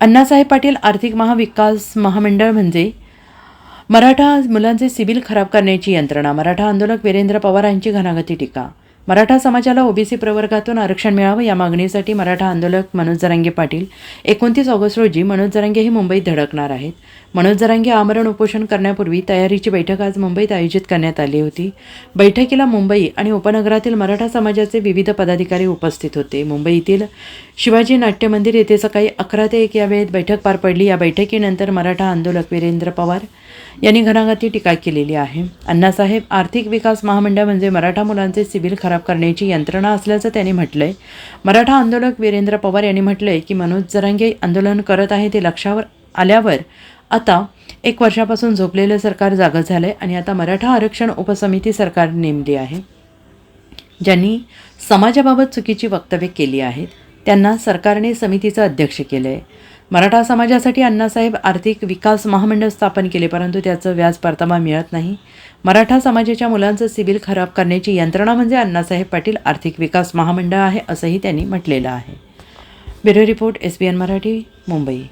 अण्णासाहेब पाटील आर्थिक महाविकास महामंडळ म्हणजे मराठा मुलांचे सिबिल खराब करण्याची यंत्रणा. मराठा आंदोलक वीरेंद्र पवार यांची घनागती टीका. मराठा समाजाला ओबीसी प्रवर्गातून आरक्षण मिळावं या मागणीसाठी मराठा आंदोलक मनोज जरांगे पाटील एकोणतीस ऑगस्ट रोजी मनोज जरांगे हे मुंबईत धडकणार आहेत. मनोज जरांगे आमरण उपोषण करण्यापूर्वी तयारीची बैठक आज मुंबईत आयोजित करण्यात आली होती. बैठकीला मुंबई आणि उपनगरातील मराठा समाजाचे विविध पदाधिकारी उपस्थित होते. मुंबईतील शिवाजी नाट्य मंदिर येथे सकाळी अकरा ते एक या वेळेत बैठक पार पडली. या बैठकीनंतर मराठा आंदोलक वीरेंद्र पवार यांनी घणाघाती टीका केलेली आहे. अण्णासाहेब आर्थिक विकास महामंडळ म्हणजे मराठा मुलांचे सिव्हिल खराब करण्याची यंत्रणा असल्याचं त्यांनी म्हटलंय. मराठा आंदोलक वीरेंद्र पवार यांनी म्हटलंय की मनोज जरांगे आंदोलन करत आहे ते लक्षावर आल्यावर आता एक वर्षापासून झोपलेलं सरकार जागं झालंय आणि आता मराठा आरक्षण उपसमिती सरकार नेमली आहे. ज्यांनी समाजाबाबत चुकीची वक्तव्य केली आहेत त्यांना सरकारने समितीचं अध्यक्ष केलं आहे मराठा समाजासाठी अण्णासाहेब आर्थिक विकास महामंडळ स्थापन केले परंतु त्याचं व्याज परतावा मिळत नाही. मराठा समाजाच्या मुलांचं सिबिल खराब करण्याची यंत्रणा म्हणजे अण्णासाहेब पाटील आर्थिक विकास महामंडळ आहे असंही त्यांनी म्हटलेलं आहे. Bureau report S B N Marathi Mumbai.